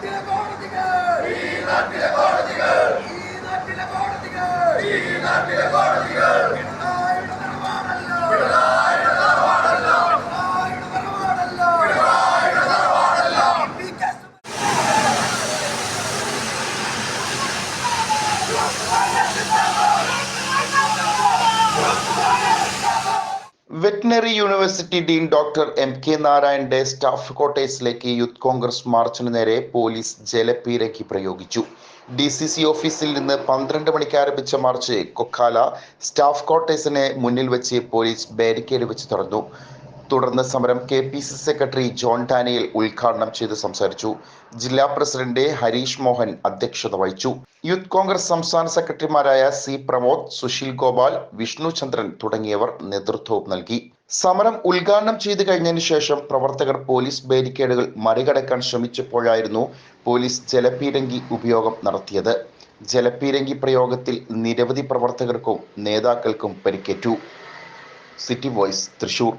നാട്ടിലെ കോടതികൾ. നാട്ടിലെ കോടതികൾ. ഈ നാട്ടിലെ കോടതികൾ. ഈ നാട്ടിലെ കോടതികൾ പിണറായിയുടെ നിലപാടല്ല പിണറായിയുടെ നിലപാടല്ല veterinary university dean doctor M K നാരായണന്റെ സ്റ്റാഫ് ക്വാർട്ടേഴ്സിലേക്ക് യൂത്ത് കോൺഗ്രസ് മാർച്ചിന് നേരെ പോലീസ് ജലപീരക്കി പ്രയോഗിച്ചു. ഡി സി സി ഓഫീസിൽ നിന്ന് പന്ത്രണ്ട് മണിക്ക് ആരംഭിച്ച മാർച്ച് കൊക്കാല സ്റ്റാഫ് ക്വാർട്ടേഴ്സിന് മുന്നിൽ വെച്ച് പോലീസ് ബാരിക്കേഡ് വെച്ച് തടഞ്ഞു തുടർന്ന് സമരം K P C secretary John Daniel ഉദ്ഘാടനം ചെയ്ത് സംസാരിച്ചു. ജില്ലാ പ്രസിഡന്റ് ഹരീഷ് മോഹൻ അധ്യക്ഷത വഹിച്ചു. യൂത്ത് കോൺഗ്രസ് സംസ്ഥാന സെക്രട്ടറിമാരായ സി പ്രമോദ് സുശീൽ ഗോപാൽ വിഷ്ണു ചന്ദ്രൻ തുടങ്ങിയവർ നേതൃത്വവും നൽകി. സമരം ഉദ്ഘാടനം ചെയ്തു കഴിഞ്ഞതിന് ശേഷം പ്രവർത്തകർ പോലീസ് ബാരിക്കേഡുകൾ മറികടക്കാൻ ശ്രമിച്ചപ്പോഴായിരുന്നു പോലീസ് ജലപീരങ്കി ഉപയോഗം നടത്തിയത്. ജലപീരങ്കി പ്രയോഗത്തിൽ നിരവധി പ്രവർത്തകർക്കും നേതാക്കൾക്കും പരിക്കേറ്റു. City voice Thrissur.